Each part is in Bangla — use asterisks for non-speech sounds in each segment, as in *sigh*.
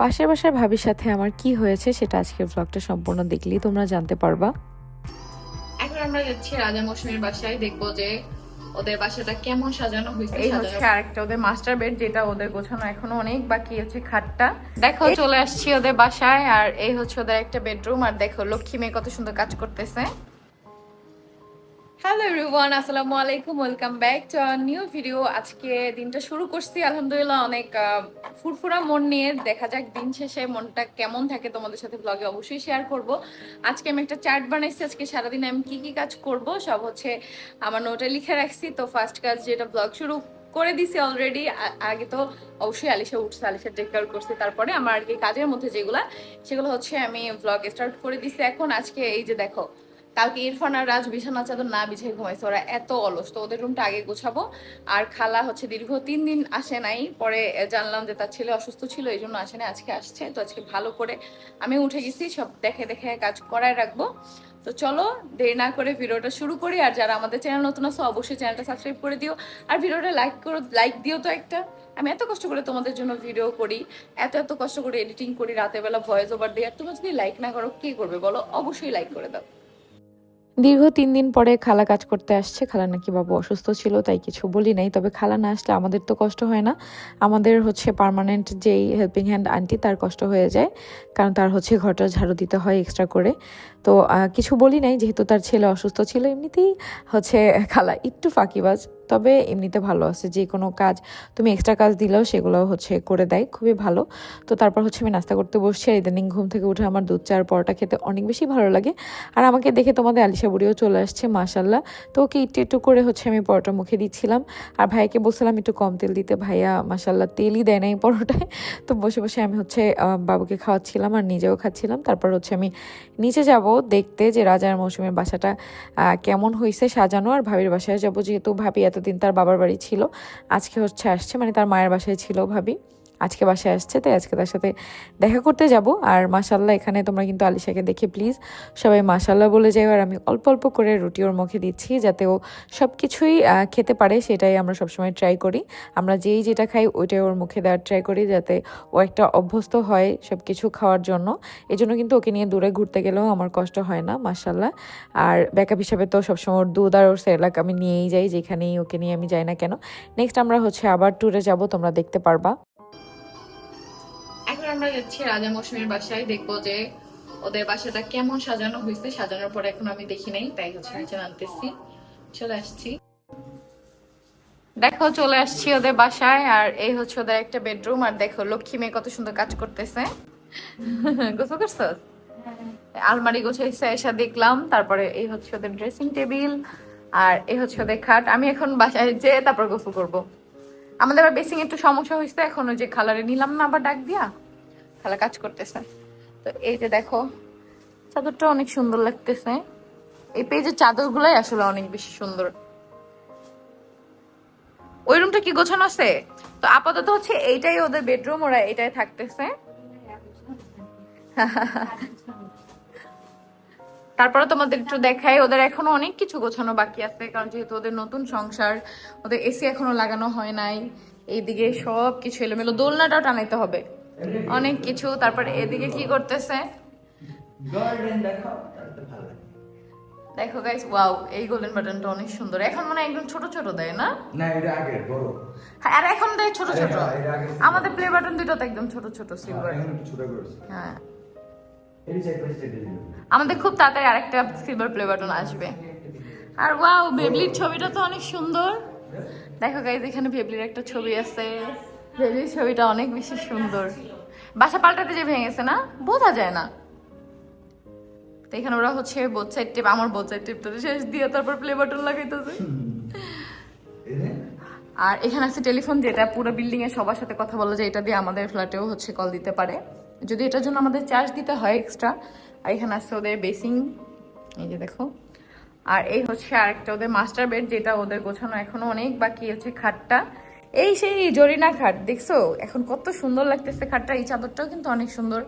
পাশের বাসার ভাবির সাথে আমার কি হয়েছে সেটা আজকের ব্লগটা সম্পূর্ণ দেখলেই তোমরা জানতে পারবা। এখন আমরা যাচ্ছি রাজা মৌসুমীর বাসায় দেখব যে ওদের বাসাটা কেমন সাজানো হয়েছে এই হচ্ছে আরেকটা ওদের মাস্টার বেড যেটা ওদের গোছানো এখনও অনেক বাকি আছে খাটটা। দেখো চলে আসছি ওদের বাসায় আর এই হচ্ছে ওদের একটা বেডরুম আর দেখো লক্ষ্মী মেয়ে কত সুন্দর কাজ করতেছে। হ্যালো এভরিওয়ান আসসালামু আলাইকুম welcome back to new video আজকে দিনটা শুরু করছি। আলহামদুলিল্লাহ, অনেক ফুরফুরা মন নিয়ে। দেখা যাক দিন শেষে মনটা কেমন থাকে। তোমাদের সাথে ব্লগে অবশ্যই শেয়ার করব। আজকে আমি একটা চার্ট বানাইছি। আজকে সারাদিন আমি কি কি কাজ করব, সব হচ্ছে আমার নোটে লিখে রাখছি। তো ফার্স্ট কাজ যেটা ব্লগ শুরু করে দিছি অলরেডি আগে তো অবশ্যই আলিশা উঠছে, আলিশা টেক কেয়ার করছে। তারপরে আমার আর কি কাজের মধ্যে যেগুলো, সেগুলো হচ্ছে আমি ব্লগ স্টার্ট করে দিছি। এখন আজকে এই যে দেখো কালকে ইরফান আর রাজ বিছানা চাদর না বিছিয়ে ঘুমাইছে, ওরা এত অলস। তো ওদের রুমটা আগে গোছাবো। আর খালা হচ্ছে দীর্ঘ তিন দিন আসে নাই, পরে জানলাম যে তার ছেলে অসুস্থ ছিল, এই জন্য আসে নাই, আজকে আসছে। তো আজকে ভালো করে আমি উঠে গেছি, সব দেখে দেখে কাজ করায় রাখব। তো চলো, দেরি না করে ভিডিওটা শুরু করি। আর যারা আমাদের চ্যানেল নতুন আছে, অবশ্যই চ্যানেলটা সাবস্ক্রাইব করে দিও। আর ভিডিওটা লাইক করো লাইক দিও তো একটা। আমি এত কষ্ট করে তোমাদের জন্য ভিডিও করি, এত এত কষ্ট করে এডিটিং করি, রাতের বেলা ভয়েস ওভার দিই আর তোমরা যদি লাইক না করো, কে করবে বলো? অবশ্যই লাইক করে দাও। দীর্ঘ তিন দিন পরে খালা কাজ করতে আসছে। খালা নাকি বাবু অসুস্থ ছিল, তাই কিছু বলি নাই। তবে খালা না আসলে আমাদের তো কষ্ট হয় না। আমাদের হচ্ছে পারমানেন্ট যেই হেল্পিং হ্যান্ড আন্টি, তার কষ্ট হয়ে যায়। কারণ তার হচ্ছে ঘরটা ঝাড়ু দিতে হয় এক্সট্রা করে। তো কিছু বলি নাই, যেহেতু তার ছেলে অসুস্থ ছিল, এমনিতেই হচ্ছে খালা একটু ফাঁকিবাজ। তবে এমনিতে ভালো আছে, যে কোনো কাজ তুমি এক্সট্রা কাজ দিলেও সেগুলো হচ্ছে করে দেয়, খুবই ভালো। তো তারপর হচ্ছে আমি নাস্তা করতে বসছি আর ইদানিং ঘুম থেকে উঠে আমার দুধ চার পরোটা খেতে অনেক বেশি ভালো লাগে। আর আমাকে দেখে তোমাদের আলিশা বুড়িও চলে আসছে মাশাল্লাহ তো ওকে একটু একটু করে হচ্ছে আমি পরোটা মুখে দিচ্ছিলাম। আর ভাইকে বলছিলাম একটু কম তেল দিতে, ভাইয়া মাশাল্লাহ তেলই দেয় নাই পরোটায়। তো বসে বসে আমি হচ্ছে বাবুকে খাওয়াচ্ছিলাম আর নিজেও খাচ্ছিলাম। তারপর হচ্ছে আমি নিচে যাব দেখতে যে রাজার মৌসুমের বাসাটা কেমন হয়েছে সাজানো। আর ভাবির বাসায় যাব যেহেতু ভাবি এতদিন তার বাবার বাড়ি ছিল আজকে হচ্ছে আসছে মানে তার মায়ের বাসায় ছিল ভাবি। আজকে বাসায় আসছে, তাই আজকে তার সাথে দেখা করতে যাব। আর মাসাল্লাহ এখানে তোমরা কিন্তু আলিশাকে দেখে প্লিজ সবাই মাসাল্লাহ বলে যাই আর আমি অল্প অল্প করে রুটি ওর মুখে দিচ্ছি যাতে ও সব কিছুই খেতে পারে, সেটাই আমরা সবসময় ট্রাই করি। আমরা যেই যেটা খাই ওইটাই ওর মুখে দেওয়ার ট্রাই করি যাতে ও একটা অভ্যস্ত হয় সব কিছু খাওয়ার জন্য। এই জন্য কিন্তু ওকে নিয়ে দূরে ঘুরতে গেলেও আমার কষ্ট হয় না মাসাল্লাহ আর ব্যাকআপ হিসাবে তো সবসময় ওর দুধ আর ওর সেরলাক আমি নিয়েই যাই, যেখানেই ওকে নিয়ে আমি যাই না কেন। নেক্সট আমরা হচ্ছে আবার ট্যুরে যাব, তোমরা দেখতে পারবা। আমরা যাচ্ছি রাজা মৌসুমীর বাসায় দেখব যে ওদের বাসাটা কেমন সাজানো হয়েছে। সাজানোর পর এখন আমি দেখি নাই তাই হচ্ছে নিচে আনতেছি চলে আসছি। দেখো চলে আসছি ওদের বাসায় আর এই হচ্ছে ওদের একটা বেডরুম আর দেখো লক্ষ্মী মেয়ে কত সুন্দর কাজ করতেছে। *laughs* গোসল করছ? আলমারি গোছাইছে এসা দেখলাম। তারপরে এই হচ্ছে ওদের ড্রেসিং টেবিল আর এই হচ্ছে ওদের খাট। আমি এখন বাসায় যেয়ে তারপর গোসল করব। আমাদের আবার বেসিং একটু সমস্যা হয়েছে এখন ওই যে খালারে নিলাম না আবার ডাক দিয়া। খালা কাজ করতেছে। তো এই যে দেখো, চাদরটা অনেক সুন্দর লাগতেছে। এই পেজের চাদরগুলাই আসলে অনেক বেশি সুন্দর। ওই রুমটা কি গোছানো আছে? তো আপাতত হচ্ছে এইটাই ওদের বেডরুম ওরা এটাই থাকতেছে। তারপরে তোমাদের একটু দেখাই, ওদের এখনও অনেক কিছু গোছানো বাকি আছে, কারণ যেহেতু ওদের নতুন সংসার, ওদের এসি এখনও লাগানো হয় নাই। এইদিকে সব কিছু এলোমেলো। দোলনাটাও টানাইতে হবে। অনেক কিছু তারপরে এদিকে কি করতেছে। দেখো গাইস ওয়াও এই গোল্ডেন বাটনটা অনেক সুন্দর। এখন মানে একদম ছোট ছোট দেয় না? না এটা আগে বড়। হ্যাঁ, আর এখন দেয় ছোট ছোট। ছিল। আমাদের প্লে বাটন দুটো তো একদম ছোট ছোট সিলভার ছোট করেছে হ্যাঁ। এই যে একটা স্টেটে দিল আমাদের খুব তাড়াতাড়ি আরেকটা সিলভার প্লে বাটন আসবে। আর ওয়াও বেবলির ছবিটা তো অনেক সুন্দর। দেখো গাইজ এখানে বেবলির একটা ছবি আছে। বেবলির ছবিটা অনেক বেশি সুন্দর। বাসা পাল্টাতে যে ভেঙেছে না? বোঝা যায় না। তো এখানে ওরা হচ্ছে বোথ টিপ আমার বোথ সাইড টিপটা শেষ দিয়ে তারপর প্লে বাটন লাগাইতেছে। আর এখানে আছে টেলিফোন যেটা পুরো বিল্ডিং এ সবার সাথে কথা বলা যায় এটা দিয়ে আমাদের ফ্ল্যাটেও হচ্ছে কল দিতে পারে। যদি এটার জন্য আমাদের চার্জ দিতে হয় এক্সট্রা আর এখানে আছে ওদের বেসিং এই যে দেখো। আর এই হচ্ছে আরেকটা ওদের মাস্টার বেড যেটা ওদের গোছানো এখনও অনেক বাকি আছে খাটটা। এই সেই জরিনা খাট দেখছ? এখন কত সুন্দর লাগতেছে খাটটা। এই চাদরটাও কিন্তু অনেক সুন্দর।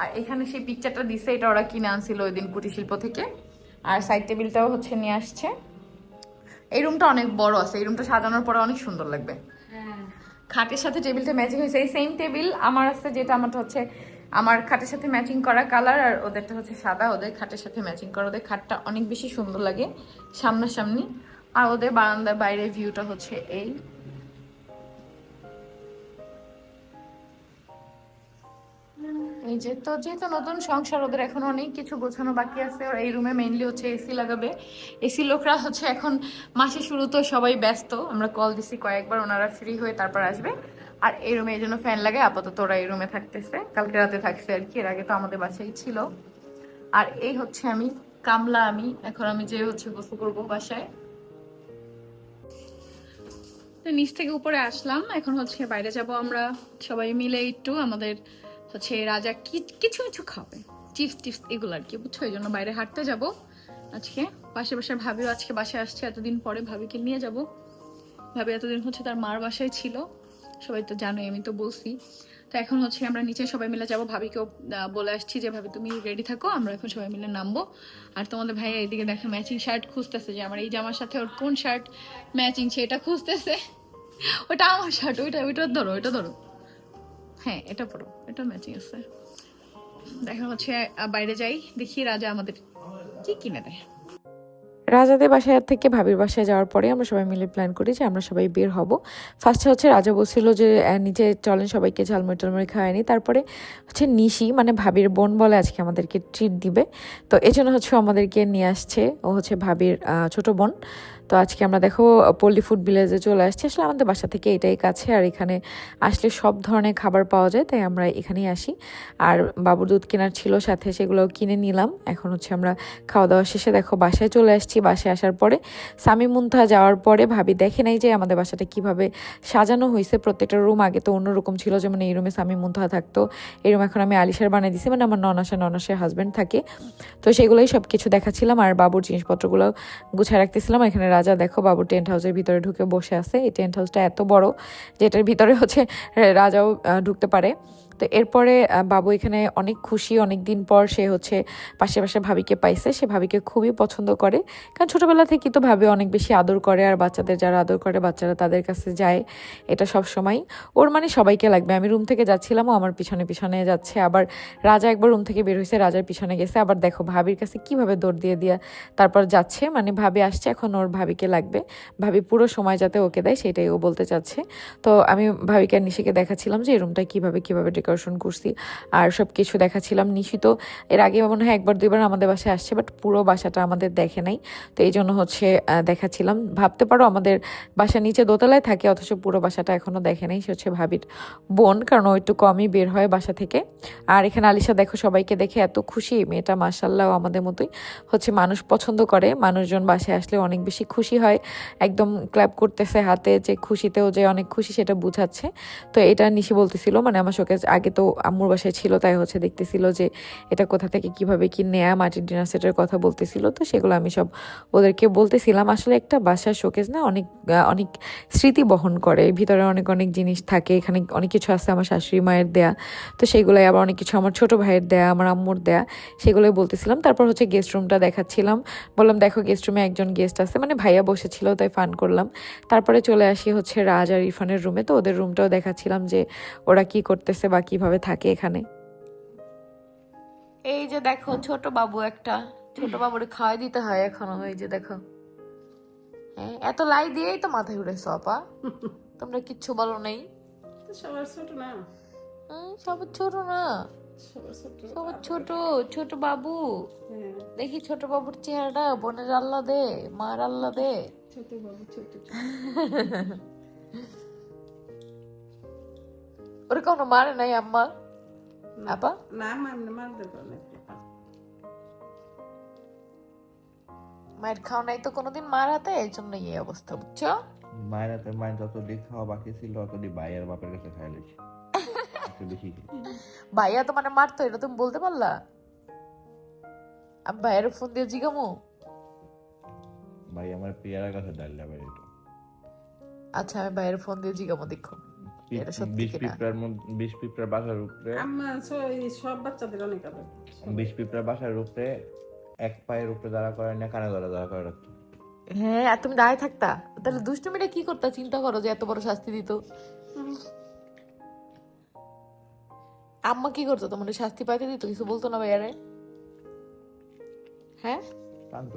আর এখানে সেই পিকচারটা দিছে এটা ওরা কিনে আনছিল ওই দিন কুটির শিল্প থেকে। আর সাইড টেবিলটাও হচ্ছে নিয়ে আসছে। এই রুমটা অনেক বড় আছে। এই রুমটা সাজানোর পরে অনেক সুন্দর লাগবে। খাটের সাথে টেবিলটা ম্যাচিং হয়েছে। এই সেম টেবিল আমার আছে যেটা আমারটা হচ্ছে আমার খাটের সাথে ম্যাচিং করা কালার আর ওদেরটা হচ্ছে সাদা। ওদের খাটের সাথে ম্যাচিং করা। ওদের খাটটা অনেক বেশি সুন্দর লাগে সামনাসামনি। আর ওদের বারান্দার বাইরের ভিউটা হচ্ছে এই। এই যে, তো যেহেতু নতুন সংসার, ওদের এখন অনেক কিছু গোছানো বাকি আছে। ওরা এই রুমে মেইনলি হচ্ছে এসি লাগাবে। এসি লোকরা হচ্ছে এখন মাসের শুরু তো সবাই ব্যস্ত। আমরা কল দিছি কয়েকবার, ওনারা ফ্রি হয়ে তারপর আসবে। আর এই রুমে এই জন্য ফ্যান লাগে। আপাতত ওরা এই রুমে থাকতেছে। কালকে রাতে থাকছে আর কি। এর আগে তো আমাদের বাসায় ছিল। আর এই হচ্ছে আমি, কামলা আমি। এখন আমি যে হচ্ছে গোসল করব বাসায়। তো নিচ থেকে উপরে আসলাম। এখন হচ্ছে বাইরে যাব আমরা সবাই মিলে একটু। আমাদের হচ্ছে রাজা কিছু কিছু খাবে। চিপস টিপস এগুলো আর কি। বুঝছ? এই জন্য বাইরে হাঁটতে যাব। আজকে পাশে পাশে ভাবিও আজকে বাসায় আসছে, এতদিন পরে ভাবিকে নিয়ে যাব। ভাবি এতদিন হচ্ছে তার মার বাসায় ছিল। সবাই তো জানোই, আমি তো বলছি। তো এখন হচ্ছে আমরা নিচে সবাই মিলে যাব। ভাবিকেও বলে আসছি যে, ভাবি, তুমি রেডি থাকো, আমরা এখন সবাই মিলে নামবো। আর তোমাদের ভাই এইদিকে দেখে ম্যাচিং শার্ট খুঁজতেছে যে, আমার এই জামার সাথে ওর কোন শার্ট ম্যাচিং সেটা খুঁজতেছে। ওটা আমার শার্ট ওইটা ওইটা ধরো ওইটা ধরো। হ্যাঁ এটা পড়ো, এটা ম্যাচিং আছে। দেখা হচ্ছে বাইরে যাই, দেখি রাজা আমাদের কি কিনে দেয়। রাজাদের বাসায় থেকে ভাবির বাসায় যাওয়ার পরে আমরা সবাই মিলে প্ল্যান করি যে আমরা সবাই বের হব। ফার্স্টে হচ্ছে রাজা বলছিল যে নিচে চলেন সবাইকে, ঝালমুড়ি টালমুড়ি খাওয়ায়নি তারপরে হচ্ছে নিশি মানে ভাবির বোন বলে আজকে আমাদেরকে ট্রিট দিবে। তো এজন্য হচ্ছে আমাদেরকে নিয়ে আসছে। ও হচ্ছে ভাবির ছোট বোন। তো আজকে আমরা দেখো পল্লী ফুড ভিলেজে চলে আসছি। আসলে আমাদের বাসা থেকে এটাই কাছে, আর এখানে আসলে সব ধরনের খাবার পাওয়া যায়, তাই আমরা এখানেই আসি। আর বাবুর দুধ কেনার ছিল সাথে সেগুলো কিনে নিলাম। এখন হচ্ছে আমরা খাওয়া দাওয়া শেষে দেখো, বাসায় চলে আসছি। বাসায় আসার পরে সামি মুন্থা যাওয়ার পরে ভাবি দেখে নাই যে আমাদের বাসাটা কীভাবে সাজানো হয়েছে প্রত্যেকটা রুম আগে তো অন্যরকম ছিল, যেমন এই রুমে সামি মুন্থা থাকতো, এই রুম এখন আমি আলিশার বানিয়ে দিছি। মানে আমার ননাসা, ননাসের হাজব্যান্ড থাকে। তো সেগুলোই সব কিছু দেখাচ্ছিলাম, আর বাবুর জিনিসপত্রগুলো গুছায় রাখতেছিলাম। এখানে রাজা, দেখো বাবু টেন্ট হাউসের ভিতরে ঢুকে বসে আছে। এই টেন্ট হাউসটা এত বড় যেটার ভিতরে হচ্ছে রাজাও ঢুকতে পারে। তো এরপরে বাবু এখানে অনেক খুশি অনেক দিন পর সে হচ্ছে পাশে পাশে ভাবিকে পাইছে। সে ভাবিকে খুবই পছন্দ করে। কারণ ছোটবেলা থেকেই তো ভাবি অনেক বেশি আদর করে আর বাচ্চাদের যারা আদর করে, বাচ্চারা তাদের কাছে যায় এটা সব সময় ওর মানে সবাইকে লাগবে। আমি রুম থেকে যাচ্ছিলাম, ও আমার পিছনে পিছনে যাচ্ছে। আবার রাজা একবার রুম থেকে বের হয়েছে রাজার পিছনে গেছে। আবার দেখো, ভাবির কাছে কীভাবে দৌড় দিয়ে দিয়া তারপর যাচ্ছে। মানে ভাবি আসছে, এখন ওর ভাবিকে লাগবে। ভাবি পুরো সময় যাতে ওকে দেয়, সেটাই ও বলতে চাচ্ছে। তো আমি ভাবিকে নিশিকে দেখাচ্ছিলাম যে এই রুমটা কীভাবে, কীভাবে ডেকোরেশন করছি। আর সব কিছু দেখাচ্ছিলাম নিশি তো এর আগে মনে হয় একবার, দুইবার আমাদের বাসায় আসছে বাট পুরো বাসাটা আমাদের দেখে নাই। তো এই জন্য হচ্ছে দেখাচ্ছিলাম। ভাবতে পারো আমাদের বাসা নিচে দোতলায় থাকে, অথচ পুরো বাসাটা এখনও দেখে নাই। সে হচ্ছে ভাবির বোন, কারণ ও একটু কমই বের হয় বাসা থেকে। আর এখানে আলিশা দেখো, সবাইকে দেখে এত খুশি। মেয়েটা মাসাল্লাহ আমাদের মতোই। হচ্ছে মানুষ পছন্দ করে, মানুষজন বাসায় আসলে অনেক বেশি খুশি হয়। একদম ক্ল্যাপ করতেছে হাতে যে খুশিতেও যে অনেক খুশি সেটা বুঝাচ্ছে। তো এটা নিশি বলতেছিল মানে আমার শোকে আগে তো আম্মুর বাসায় ছিল, তাই হচ্ছে দেখতেছিল যে এটা কোথা থেকে কীভাবে কি নেয়া, মাটির ডিনার সেটের কথা বলতেছিল, তো সেগুলো আমি সব ওদেরকে বলতেছিলাম। আসলে একটা বাসার শোকেজ না অনেক অনেক স্মৃতি বহন করে। ভিতরে অনেক অনেক জিনিস থাকে, এখানে অনেক কিছু আছে আমার শাশুড়ি মায়ের দেয়া, তো সেগুলোই আবার অনেক কিছু আমার ছোট ভাইয়ের দেয়া, আমার আম্মুর দেয়া, সেগুলোই বলতেছিলাম। তারপর হচ্ছে গেস্ট রুমটা দেখাচ্ছিলাম। বললাম, দেখো গেস্ট রুমে একজন গেস্ট আছে। মানে ভাইয়া বসেছিল, তাই ফান করলাম। তারপরে চলে আসি হচ্ছে রাজ আর ইরফানের রুমে তো ওদের রুমটাও দেখাচ্ছিলাম যে ওরা কি করতেছে বা কীভাবে থাকে এখানে? এই যে দেখো ছোট বাবু একটা। ছোট বাবুর খাওয়াই দিতে হয় এখনও এই যে দেখো। হ্যাঁ এত লাই দিয়েই তো মাথায় উঠেছো আপা। তোমরা কিচ্ছু বলো নেই। সবার ছোট না? সবার ছোট না। সবার ছোট সবার ছোট ছোট বাবু। হ্যাঁ। দেখি ছোট বাবুর চেহারাটা বোনের আল্লাহ দে মার আল্লাহ দে। ছোট বাবু ছোট। *laughs* মারলে মারতে পারে মায়ের খাওয়া নাই তো কোনোদিন মার হাতে এই জন্য এই অবস্থা বুঝছ মায়ের হাতে মায়ের যতদিন খাওয়া বাকি ছিল ভাইয়ের বাপের কাছে খাই লেছি। ভাইয়া তো মানে মারতো এটা তুমি বলতে পারলা আমি ভাইয়ের ফোন দিয়ে জিগামু ভাই আমার পেয়ারার কাছে ডাল আচ্ছা আমি ভাইয়ের ফোন দিয়ে জিগামু দেখো এটা সত্যি বিষ পিঁপড়ার মধ্যে পিঁপড়ার বাসার উপরে আমার স- এই সব বাচ্চাদের অনেক আদর। বিষ পিঁপড়ার বাসার উপরে এক পায়ের উপরে দাঁড়া করে না কানে ধরা দাঁড়া করে। রাখতো হ্যাঁ আর তুমি দাঁড়ায় থাকতা? তাহলে দুষ্টুমিটা কি করতা? চিন্তা করো যে এত বড় শাস্তি দিত। আম্মা কি করতো? তোমার শাস্তি পাইতে দিত? কিছু বলতো না ভাইয়ারে? হ্যাঁ? শান্ত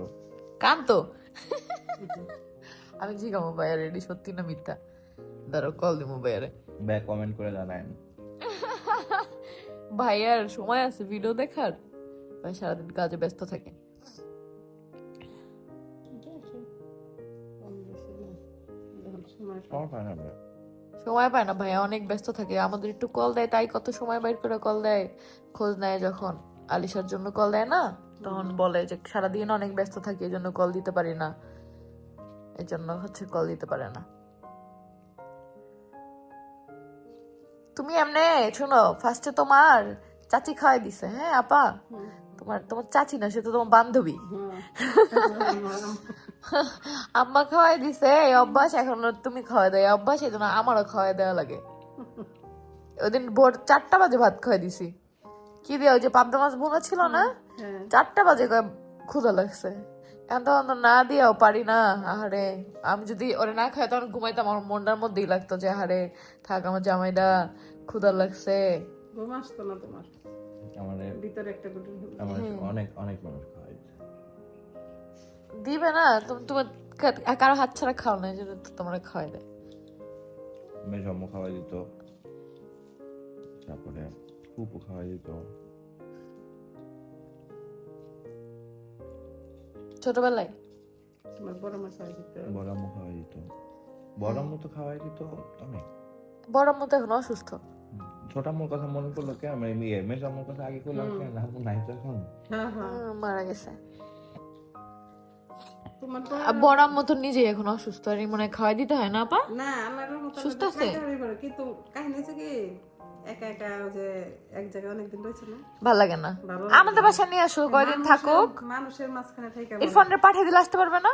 কান্ত আমি জিগামো ভাইয়ারে এটি সত্যি না মিথ্যা? কল দিমো ভাইয়ারে। ব্যাক কমেন্ট করে জানায় *laughs* ভাইয়ার সময় আছে ভিডিও দেখার? ভাই সারাদিন কাজে ব্যস্ত থাকে। সময় পায় না ভাইয়া। অনেক ব্যস্ত থাকে। আমাদের একটু কল দেয় তাই কত সময় বাইর করে কল দেয়। খোঁজ নেয় যখন। আলিশার জন্য কল দেয় না? তখন বলে যে সারাদিন অনেক ব্যস্ত থাকি এই জন্য কল দিতে পারি না। এই জন্য হচ্ছে কল দিতে পারে না। তুমি এমনে শোনো ফার্স্টে তোমার চাচি খাওয়াই দিছে হ্যাঁ আপা? তোমার তোমার চাচি না সে তো তোমার বান্ধবী। হ্যাঁ। আম্মা খাওয়াই দিছে এই অভ্যাস এখন তুমি খাওয়াই দেয় অভ্যাস এই জন্য আমারও খাওয়াই দেওয়া লাগে। ওদিন ভোর চারটা বাজে ভাত খাওয়াই দিছি। কি দিয়ে ওই যে পাবদা মাছ ভুনা ছিল না? হ্যাঁ চারটা বাজে ক্ষুধা লাগছে। এখন তখন তো না দিয়েও পারি না আহারে। আমি যদি ওরে না খাই তখন ঘুমাইতাম। আমার মনটার মধ্যেই লাগতো যে আহারে থাক আমার জামাইটা ক্ষুধা লাগছে। ঘুম আসতো না তোমার? আমাদের ভিতরে একটা গুটি অনেক অনেক মানুষ খাওয়াই দিবে না তুমি তোমার কারও হাত ছাড়া খাও না তোমরা খাওয়াই দেয়। খাওয়াই দিত। তারপরে খাওয়াই দিত। ছোটবেলায়? তোমার বড় দিতে বড় আম্মু খাওয়াই দিত বড় তো খাওয়াই দিত অনেক। বড় আম্মু তো এখন অসুস্থ। ছোট আম্মুর কথা মনে পড়ল কে আমি মেয়ে মেয়ে আম্মুর কথা আগে করলাম কেন? আম্মু নাই তো এখন। হ্যাঁ হ্যাঁ। মারা গেছে। এখন অসুস্থ আর মনে খাওয়াই দিতে হয় না আপা? না আমার সুস্থ আছে? কিন্তু কাহিনী কি একা একা ওই যে এক জায়গায় অনেকদিন রয়েছে না? ভালো লাগে না। আমাদের বাসায় নিয়ে আসো কয়দিন থাকুক। মানুষের মাঝখানে থেকে ইরফানরে পাঠিয়ে দিলে আসতে পারবে না?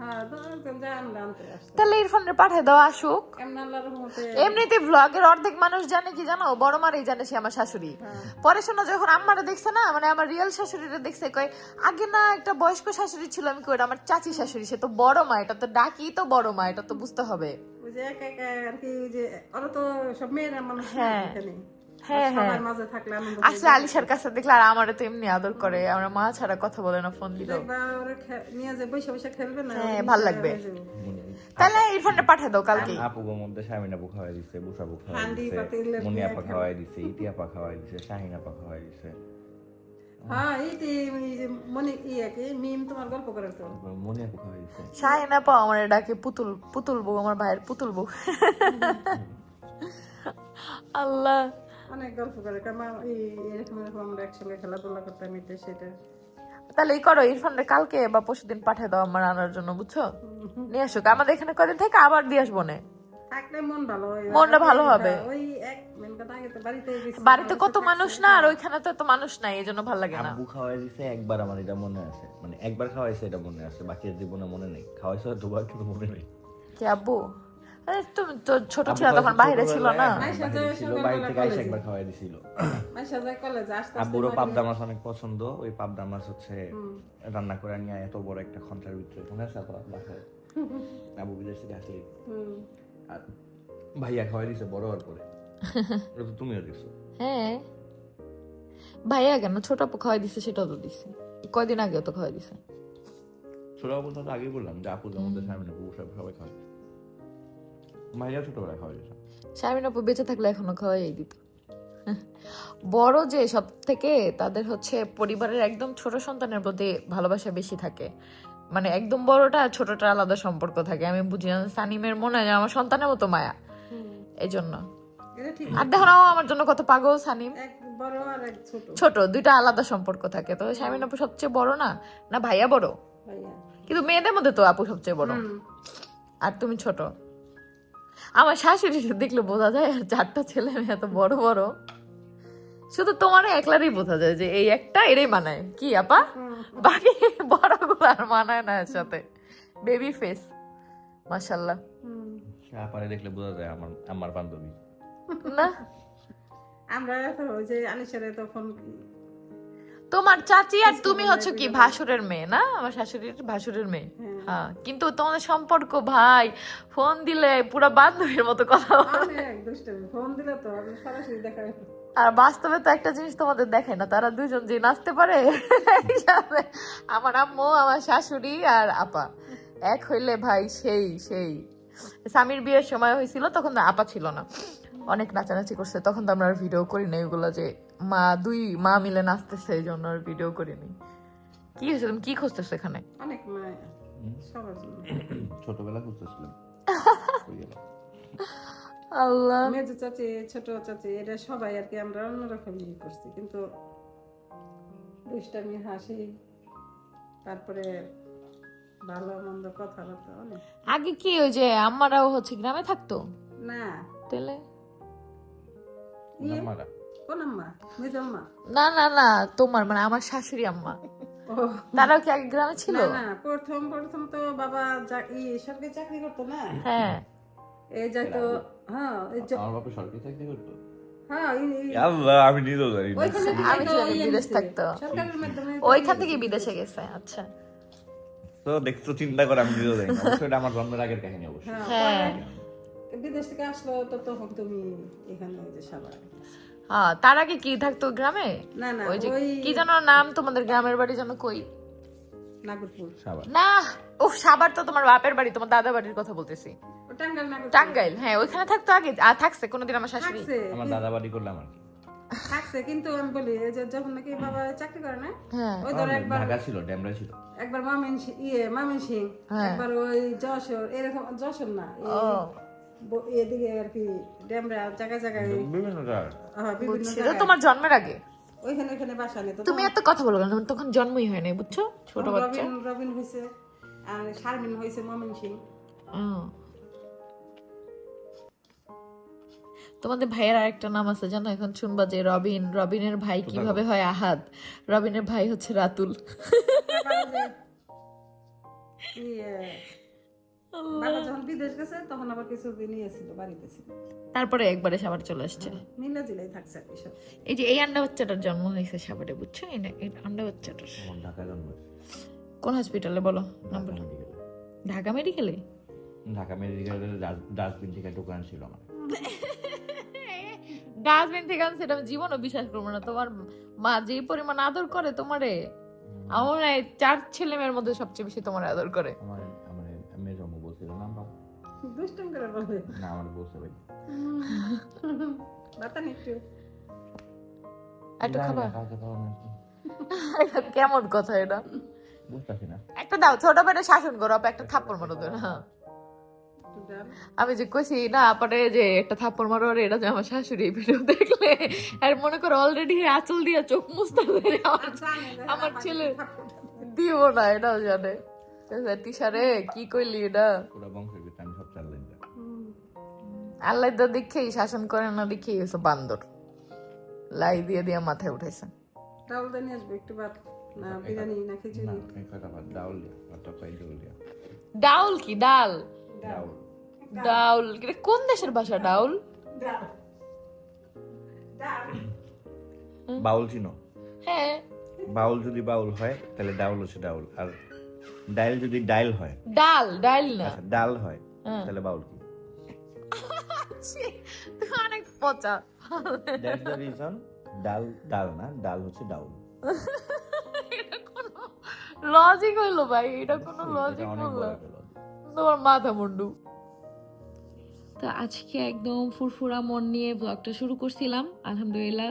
হ্যাঁ দরকার যা আমরা আনতে আসতে তাহলে ইরফানরে পাঠিয়ে দাও আসুক। এমন আল্লাহর রহমতে। এমনিতে ব্লগের অর্ধেক মানুষ জানে কি জানো? বড় মারই জানে সে আমার শাশুড়ি। পরে শোনো যখন আম্মারে দেখছে না মানে আমার রিয়েল শাশুড়িটা দেখছে কয় আগে না একটা বয়স্ক শাশুড়ি ছিল আমি কই আমার চাচি শাশুড়ি সে তো বড় মা এটা তো ডাকি তো বড় মা এটা তো বুঝতে হবে। যে আর কি যে ওরা তো সব মেয়েরা মানুষ হ্যাঁ। হ্যাঁ, সবার হ্যাঁ। মাঝে থাকলে আনন্দ আসলে আলিশার কাছে দেখলে আর আমারে তো এমনি আদর করে আমরা মা ছাড়া কথা বলে না ফোন দিল। নিয়ে যে বসে বসে খেলবে না হ্যাঁ, ওরা লাগবে। তাহলে ইরফানরে পাঠিয়ে দাও কালকে। আপুগোর মধ্যে শামিন আপু খাওয়াই দিছে বুসাবু খাওয়াই দিছে পাতিলের আপা খাওয়াই দিছে ইতি আপা খাওয়াই দিছে শাহিন আপা খাওয়াই দিছে। হ্যাঁ এই যে এই যে মনে কি মিম তোমার গল্প করে তো। তারপর আপু খাওয়াই দিছে। শাহিনা পাও আমার ডাকে পুতুল পুতুল বউ আমার ভাইয়ের পুতুল বউ। আল্লাহ। অনেক গল্প করে কারণ এরকম এরকম আমরা একসঙ্গে খেলাধুলা করতাম এটা সেটা। তাহলে এই করো ইরফানরে কালকে বা পরশুদিন পাঠিয়ে দাও আমার আনার জন্য বুঝছ? নিয়ে আসুক আমাদের এখানে কদিন থেকে আবার দিয়ে আসব নে। থাকলে মন ভালো মনটা ভালো হবে। ওই এক মেন কথা আগে তো বাড়িতে গেছি বাড়িতে কত মানুষ না আর ওইখানে তো এত মানুষ নাই এই জন্য ভালো লাগে না। আব্বু খাওয়াই দিছে একবার আমার এটা মনে আছে। মানে একবার খাওয়াইছে এটা মনে আছে বাকি জীবনে মনে নেই। খাওয়াইছে দুবার কিন্তু মনে নেই। কি আব্বু? আরে তুমি তো ছোট ছিল তখন বাইরে ছিল না। ছোটবেলায়, বাইরে ছিল বাইরে থেকে আইসা একবার খাওয়াই দিছিল। *coughs* মাসা যায় কলেজে আস্তে আস্তে আব্বুরও পাবদা মাছ অনেক পছন্দ ওই পাবদা মাছ হচ্ছে রান্না করে নিয়ে এত বড় একটা ভিতরে। মনে আছে আপনার বাসায়? *laughs* আবু বিদেশ থেকে আসলে আর ভাইয়া খাওয়াই দিছে বড় হওয়ার পরে। *laughs* তো তুমিও দিছো। হ্যাঁ। ভাইয়া কেন? ছোট আপু খাওয়াই দিছে সেটাও তো দিছে। কয়দিন আগেও তো খাওয়াই দিছে। ছোট আপু তো আগেই বললাম যে আপুদের মধ্যে সামনে আপু সব সবাই খাওয়াই ভাইয়া ছোটবেলায় খাওয়াই দিছে শারমিন আপু বেঁচে থাকলে এখনও খাওয়াই দিত। বড় যে সব থেকে তাদের হচ্ছে পরিবারের একদম ছোট সন্তানের প্রতি ভালোবাসা বেশি থাকে। মানে একদম বড়টা আর ছোটটা আলাদা সম্পর্ক থাকে। আমি বুঝি না সানিমের মনে হয় যে আমার সন্তানের মতো মায়া। এই জন্য আর দেখো না আমার জন্য কত পাগল সানিম। এক বড় আর এক ছোট। ছোট দুইটা আলাদা সম্পর্ক থাকে। তো শারমিন আপু সবচেয়ে বড় না? না ভাইয়া বড়? কিন্তু মেয়েদের মধ্যে তো আপু সবচেয়ে বড়। আর তুমি ছোট? আমার শাশুড়ি দেখলে বোঝা যায় আর চারটা ছেলে মেয়ে এত বড় বড়। শুধু তোমার একলারই বোঝা যায় যে এই একটা এরই মানায়। কি আপা? বাকি বড়গুলো আর মানায় না এর সাথে বেবি ফেস মাশাল্লাহ হুম। পারে দেখলে বোঝা যায় আমার আমার বান্ধবী। না? আমরা তো ওই যে আনিসারে তখন তোমার চাচি আর তুমি হচ্ছে কি ভাসুরের মেয়ে না? আমার শাশুড়ির ভাসুরের মেয়ে। হ্যাঁ। কিন্তু তোমাদের সম্পর্ক ভাই ফোন দিলে পুরো বান্ধবীর মতো কথা। ফোন দিলে তো সরাসরি দেখা আর বাস্তবে তো একটা জিনিস তোমাদের দেখায় না তারা দুজন যে নাচতে পারে আমার আম্মু আমার শাশুড়ি আর আপা। এক হইলে ভাই সেই সেই। স্বামীর বিয়ের সময় হয়েছিল তখন তো আপা ছিল না। অনেক নাচানাচি করছে তখন তো আমরা ভিডিও করি না এগুলো যে মা দুই মা মিলে নাচতেছে এই জন্য আর ভিডিও করিনি। কি হয়েছে? তুমি কি খুঁজতেছো এখানে? অনেক মায়া *coughs* ছোটবেলা খুঁজতেছিলাম। আল্লাহ। মেজো চাচি ছোট চাচি এটা সবাই আর কি আমরা অন্যরকম ইয়ে করছি। কিন্তু দুষ্টামি হাসি তারপরে ভালো মন্দ কথাবার্তা অনেক। আগে কি ওই যে আম্মারাও হচ্ছে গ্রামে থাকতো? না। তাহলে? ইয়ে? ওনার মারা। কোন আম্মা আম্মা না না না তোমার মানে আমার শাশুড়ি আম্মা। তারাও কি আগে গ্রামে ছিল? না না প্রথম প্রথম তো বাবা সরকারি চাকরি করতো না? হ্যাঁ। এই যাইতো হ্যাঁ আমার বাপে সরকারি চাকরি করতো। হ্যাঁ ই- ই- আল্লাহ আমি নিজেও জানি আমি তো ছিলাম ইয়ে বিদেশ থাকতো। ওইখান থেকে বিদেশে গেছে আচ্ছা। তো দেখছ চিন্তা করে আমি নিজেও জানি না। আমার জন্মের আগের কাহিনী অবশ্যই হ্যাঁ হ্যাঁ। বিদেশ থেকে আসলো তো তখন তুমি এখানে ওই যে সাবার হ্যাঁ তার আগে কি থাকতো গ্রামে? না না ওই যে কি যেন নাম তোমাদের গ্রামের বাড়ি যেন কই? নাগরপুর। না ও সাবার তো তোমার বাপের বাড়ি তোমার দাদা বাড়ির কথা বলতেছি। টাঙ্গাইল হ্যাঁ ওইখানে থাকতো আগে আর থাকছে কোনোদিন আমার শাশুড়ি। আমার দাদা বাড়ি করলাম আর থাকছে কিন্তু আমি বলি যখন নাকি বাবা চাকরি করে না হ্যাঁ। ওই ধর একবার ঢাকা ছিল ড্যামরা ছিল। একবার মামিন ইয়ে মামিন সিং হ্যাঁ। একবার ওই যশোর এরকম যশোর না এদিকে আর কি ড্যামরা জায়গায় জায়গায় বিভিন্ন জায়গায়। হ্যাঁ, বিভিন্ন তোমার জন্মের আগে? ওইখানে ওইখানে বাসা নেই তুমি এত কথা বলো কেন? তখন জন্মই হয় নাই বুঝছ? ছোট বাচ্চা। রবিন রবিন হয়েছে আর শারমিন হয়েছে মমিন সিং। তোমাদের ভাইয়ের আরেকটা নাম আছে জানো? এখন শুনবা যে রবিন রবিনের ভাই কীভাবে হয় আহাদ? রবিনের ভাই হচ্ছে রাতুল। *laughs* ইয়ে, বাবা যখন বিদেশ গেছে তখন আবার নিয়েছিল বাড়িতে ছিল। তারপরে একবারে সাবার চলে আসছে। মিলা জিলাই থাকছে আর সব। এই যে এই আন্ডা বাচ্চাটার জন্ম হয়েছে সাবারে বুঝছ? এই না- এই আন্ডা বাচ্চাটার। ঢাকা জন্ম কোন হসপিটালে বলো নাম্বার ঢাকা মেডিকেলে ঢাকা মেডিকেলের ডাস্টবিন থেকে দোকান ছিল আমার। *laughs* ডাস্টবিন থেকে আনছে এটা আমি জীবনও বিশ্বাস করব না। তোমার মা যে পরিমাণ আদর করে তোমারে আমার চার ছেলে মেয়ের মধ্যে সবচেয়ে বেশি তোমার আদর করে। আমার দুষ্টম করে বলে না আমার বলছে ভাই বাতান একটু একটু খাবার না, কালকে খাওয়া না। এটা কেমন কথা এটা বুঝতেছি না একটা দাও ছোট পেটে শাসন করো আপা একটা থাপ্পড় মারো হ্যাঁ একটু ডাল। আমি যে কইছি না আপারে যে একটা থাপ্পড় মারো আর এটা যে আমার শাশুড়ি ভিডিও দেখলে আর মনে করো অলরেডি আঁচল দিয়ে চোখ মুছতে আমার আমার ছেলে দিব না এটাও জানে তিসারে কি কইলি এটা পুরো বংশের আল্লাহ তো দেখেই শাসন করে না দেখেই হয়েছে বান্দর। লাই দিয়ে দিয়ে মাথায় উঠেছে একটু ভাত। না বিরিয়ানি না খিচুড়ি। ডাউল কি? ডাল? ডাউল। ডাউল কোন দেশের ভাষা ডাউল? বাউল চিনো? হ্যাঁ। বাউল যদি বাউল হয় তাহলে ডাউল হচ্ছে ডাউল। আর ডাইল যদি ডাইল হয় ডাল ডাল না। আচ্ছা ডাল হয় হ্যাঁ। তাহলে বাউল কি? অনেক পচা দ্যাটস দ্য রিজন ডাল ডাল না ডাল হচ্ছে ডাউল। এটা কোনো লজিক হইল ভাই এটা কোনো লজিক। তোমার মাথা মুন্ডু। তো আজকে একদম ফুরফুরা মন নিয়ে ব্লগটা শুরু করছিলাম। আলহামদুলিল্লাহ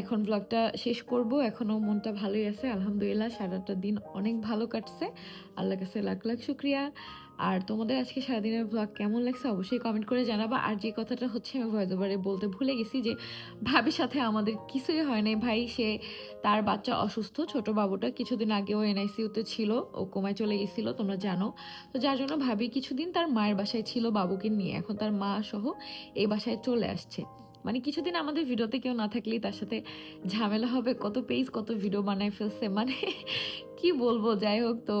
এখন ব্লগটা শেষ করব। এখনও মনটা ভালোই আছে। আলহামদুলিল্লাহ সারাটা দিন অনেক ভালো কাটছে। আল্লাহ কাছে লাখ লাখ শুক্রিয়া। আর তোমাদের আজকে সারাদিনের ব্লগ কেমন লাগছে অবশ্যই কমেন্ট করে জানাবা। আর যে কথাটা হচ্ছে আমি ভয়েস ওভারে বলতে ভুলে গেছি যে, ভাবির সাথে আমাদের কিছুই হয় নাই। ভাই, সে তার বাচ্চা অসুস্থ, ছোট বাবুটা কিছুদিন আগেও এনআইসিউতে ছিল, ও কোমায় চলে গেছিল, তোমরা জানো। তো যার জন্য ভাবি কিছুদিন তার মায়ের বাসায় ছিল, বাবুকে নিয়ে। এখন তার মা সহ এই বাসায় চলে আসছে। মানে কিছুদিন আমাদের ভিডিওতে কেউ না থাকলেই তার সাথে ঝামেলা হবে, কত পেজ কত ভিডিও বানায় ফেলছে। মানে কি বলব, যাই হোক, তো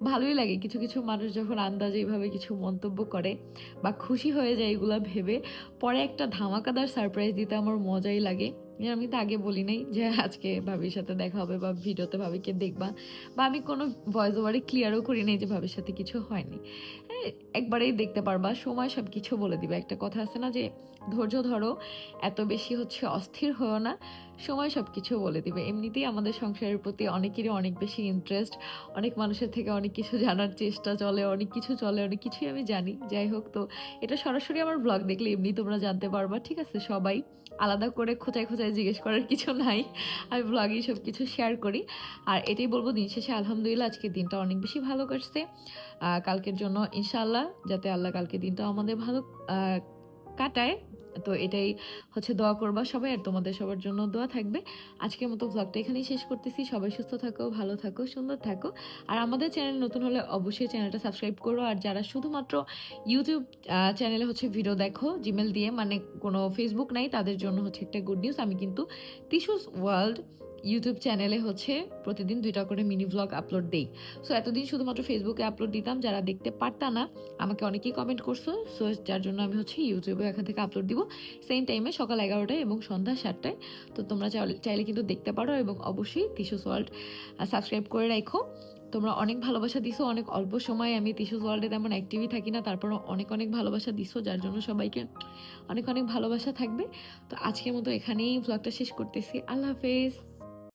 ভালোই লাগে। কিছু কিছু মানুষ যখন আন্দাজে এইভাবে কিছু মন্তব্য করে বা খুশি হয়ে যায় এগুলো ভেবে পরে একটা ধামাকাদার সারপ্রাইজ দিতে আমার মজাই লাগে। আমি তো আগে বলি নাই যে আজকে ভাবির সাথে দেখা হবে বা ভিডিওতে ভাবিকে দেখবা বা আমি কোনো ভয়েস ওভারে ক্লিয়ারও করি নাই যে ভাবির সাথে কিছু হয়নি। হ্যাঁ, একবারেই দেখতে পারবা, সময় সব কিছু বলে দিবে। একটা কথা আছে না যে, ধৈর্য ধরো, এত বেশি হচ্ছে অস্থির হও না, সময় সব কিছু বলে দিবে। এমনিতেই আমাদের সংসারের প্রতি অনেকেরই অনেক বেশি ইন্টারেস্ট অনেক মানুষের থেকে অনেক কিছু জানার চেষ্টা চলে, অনেক কিছু চলে, অনেক কিছুই আমি জানি। যাই হোক তো, এটা সরাসরি আমার ব্লগ দেখলে এমনি তোমরা জানতে পারবা, ঠিক আছে? সবাই আলাদা করে খোঁচায় খোঁচায় জিজ্ঞেস করার কিছু নাই। আমি ব্লগেই সব কিছু শেয়ার করি। আর এটাই বলব, দিন শেষে আলহামদুলিল্লাহ আজকের দিনটা অনেক বেশি ভালো কাটছে। কালকের জন্য ইনশাল্লাহ যাতে আল্লাহ কালকে দিনটা আমাদের ভালো কাটায়। তো এটাই হচ্ছে দোয়া করবা সবাই, আর তোমাদের সবার জন্য দোয়া থাকবে। আজকের মতো ব্লগটা এখানেই শেষ করতেছি। সবাই সুস্থ থাকো, ভালো থাকো, সুন্দর থাকো। আর আমাদের চ্যানেল নতুন হলে অবশ্যই চ্যানেলটা সাবস্ক্রাইব করো। আর যারা শুধুমাত্র ইউটিউব চ্যানেলে হচ্ছে ভিডিও দেখো জিমেল দিয়ে মানে কোনো ফেসবুক নাই, তাদের জন্য হচ্ছে একটা গুড নিউজ আমি কিন্তু টিসুস ওয়ার্ল্ড ইউটিউব চ্যানেলে হচ্ছে প্রতিদিন দুইটা করে মিনি ব্লগ আপলোড দেই। সো এতদিন শুধুমাত্র ফেসবুকে আপলোড দিতাম, যারা দেখতে পারতা না, আমাকে অনেকেই কমেন্ট করছ সো যার জন্য আমি হচ্ছে ইউটিউবে এখান থেকে আপলোড দিব। সেম টাইমে সকাল এগারোটায় এবং সন্ধ্যা সাতটায়। তো তোমরা চাইলে- কিন্তু দেখতে পারো এবং অবশ্যই টিসুস ওয়ার্ল্ড সাবস্ক্রাইব করে রাখো তোমরা অনেক ভালোবাসা দিছো, অনেক অল্প সময় আমি টিসুস ওয়ার্ল্ডে তেমন অ্যাক্টিভই থাকি না তারপর অনেক অনেক ভালোবাসা দিছো, যার জন্য সবাইকে অনেক অনেক ভালোবাসা থাকবে। তো আজকের মতো এখানেই ব্লগটা শেষ করতেছি। আল্লাহ হাফেজ।